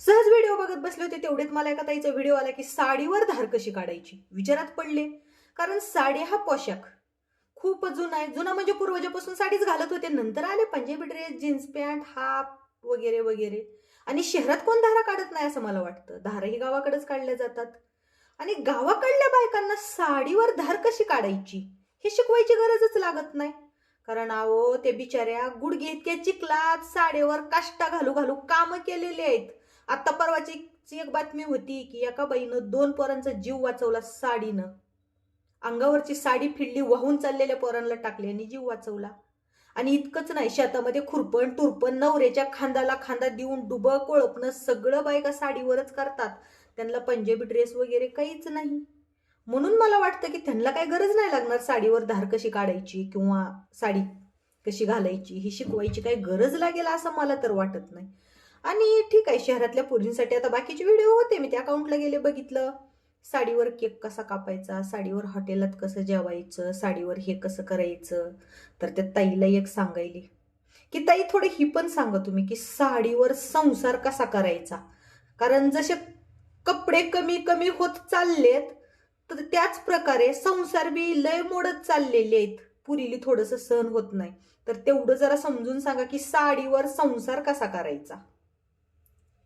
सहज व्हिडिओ बघत बसले होते तेवढेच मला एका ताईचा व्हिडिओ आला की साडीवर धार कशी काढायची? विचारात पडले. कारण साडी हा पोशाख. खूप जुना आहे. जुना म्हणजे पूर्वजापासून साडीच घालत होते. नंतर आले Punjabi dress jeans pant half वगैरे वगैरे. आणि शहरात कोण धारा काढत नाही असं मला वाटतं. धाराही गावाकडेच काढल्या जातात. आणि गावाकडल्या बायकांना साडीवर धार कशी काढायची? हे शिकवायची गरजच लागत नाही. कारण अहो ते बिचाऱ्या गुडघे इतक्या चिखलात साडीवर काष्टा घालू घालू कामं केलेले आहेत. आत्ता परवाची एक बातमी होती की एका बाईनं दोन पोरांचा जीव वाचवला साडीनं. अंगावरची साडी फिडली वाहून चाललेल्या पोरांना टाकली आणि जीव वाचवला. आणि इतकंच नाही शेतामध्ये खुरपण तुरपण नवऱ्याच्या खांद्याला खांदा देऊन डुबं कोळपणं सगळं बायका साडीवरच करतात. त्यांना पंजाबी ड्रेस वगैरे काहीच नाही. म्हणून मला वाटतं की त्यांना काही गरज नाही लागणार साडीवर धार कशी काढायची किंवा साडी कशी घालायची ही शिकवायची काही गरज लागेल असं मला तर वाटत नाही. आणि ठीक आहे शहरातल्या पोरींसाठी आता बाकीचे व्हिडिओ होते मी त्या अकाउंटला गेले बघितलं. साडीवर केक कसा कापायचा साडीवर हॉटेलात कसं जेवायचं साडीवर हे कसं करायचं? तर त्या ताईला एक सांगायली. की ताई थोडे ही पण सांगा तुम्ही की साडीवर संसार कसा करायचा? कारण जसे कपडे कमी कमी होत चाललेत तर त्याच प्रकारे संसार बी लय मोडत चाललेले आहेत. पुरीली थोडंसं सहन होत नाही. तर तेवढं जरा समजून सांगा की साडीवर संसार कसा करायचा?